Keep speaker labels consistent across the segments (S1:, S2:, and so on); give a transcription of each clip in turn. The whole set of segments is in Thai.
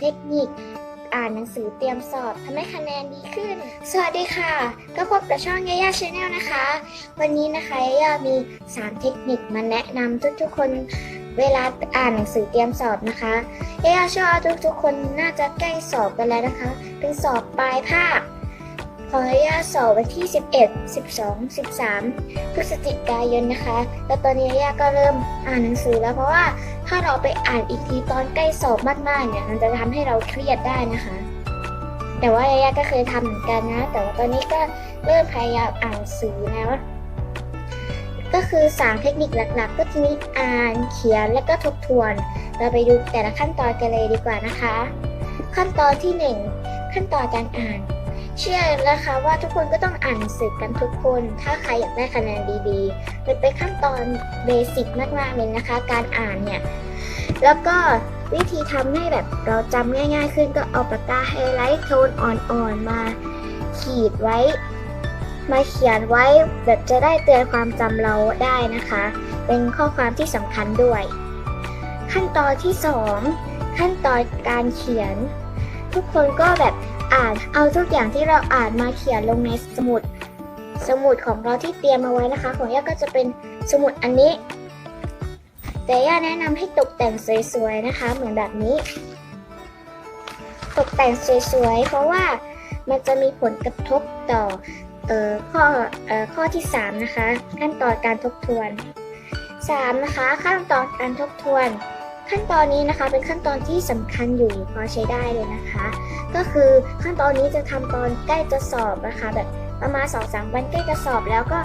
S1: เทคนิค อ่านหนังสือเตรียมสอบทำให้คะแนนดีขึ้น สวัสดีค่ะ ก็พบกับช่องยาย่าชาแนลนะคะ วันนี้นะคะยาย่ามี 3 เทคนิคมาแนะนำทุกๆ คนเวลาอ่านหนังสือเตรียมสอบนะคะยาย่าเชื่อว่าทุกๆ คนน่าจะใกล้สอบกันแล้วนะคะ เป็นสอบปลายภาค ของยาย่าสอบวันที่ 11 12 13 พฤศจิกายนนะคะ แล้วตอนนี้ย่าก็เริ่มอ่านหนังสือแล้วเพราะว่าถ้าเราไปอ่านอีกทีตอนใกล้สอบมากๆเนี่ยมันจะทำให้เราเครียดได้นะคะ แต่ว่ายาย่าก็เคยทำเหมือนกันนะ แต่ว่าตอนนี้ก็เริ่มพยายามอ่านหนังสือแล้วก็คือ 3 เทคนิคหลักๆ ก็จะมีอ่านเขียนและก็ทบทวน เราไปดูแต่ละขั้นตอนกันเลยดีกว่านะคะ ขั้นตอนที่ 1 ขั้นตอนการอ่าน เชื่อนะคะว่าทุกคนก็ต้องอ่านหนังสือกันทุกคน ถ้าใครอยากได้คะแนนดีๆมันเป็นขั้นตอนเบสิกมากๆเลยนะคะ การอ่านเนี่ย แล้วก็วิธีทำให้แบบเราจำง่าย ๆ ขึ้นก็เอาปากกาไฮไลท์โทนอ่อนๆมาขีดไว้ มาเขียนไว้แบบจะได้เตือนความจำเราได้นะคะ เป็นข้อความที่สำคัญด้วย ขั้นตอนที่ 2 ขั้นตอนการเขียน ทุกคนก็แบบ อ่านเอาทุกอย่างที่เราอ่านมาเขียนลงในสมุด สมุดของเราที่เตรียมมาไว้นะคะ ของย่าก็จะเป็นสมุดอันนี้ แต่ย่าแนะนำให้ตกแต่งสวยๆนะคะ เหมือนแบบนี้ ตกแต่งสวยๆเพราะว่ามันจะมีผลกระทบต่อออข้อออข้อที่ 3 นะคะ ขั้นตอนการทบทวน 3 นะคะ ขั้นตอนการทบทวน ขั้นตอนนี้นะคะเป็นขั้นตอนที่สำคัญอยู่พอใช้ได้เลยนะคะ ก็คือขั้นตอนนี้จะทำตอนใกล้จะสอบนะคะ แบบประมาณสองสามวันใกล้จะสอบแล้วก็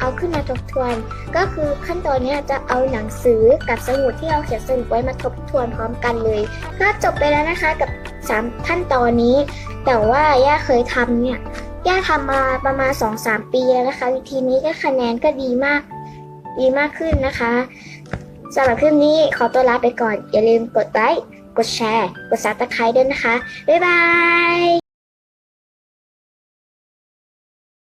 S1: เอาขึ้นมาทบทวน ก็คือขั้นตอนนี้จะเอาหนังสือกับสมุดที่เราเขียนสรุปไว้มาทบทวนพร้อมกันเลย ก็จบไปแล้วนะคะกับสามขั้นตอนนี้ แต่ว่าย่าเคยทำเนี่ยย่าทำมาประมาณ 2-3 ปีแล้วนะคะ วิธีนี้ก็คะแนนก็ดีมากดีมากขึ้นนะคะ สำหรับคลิปนี้ขอตัวลาไปก่อน อย่าลืมกดไลค์ กดแชร์ กดซับสไครต์ด้วยนะคะ บ๊ายบาย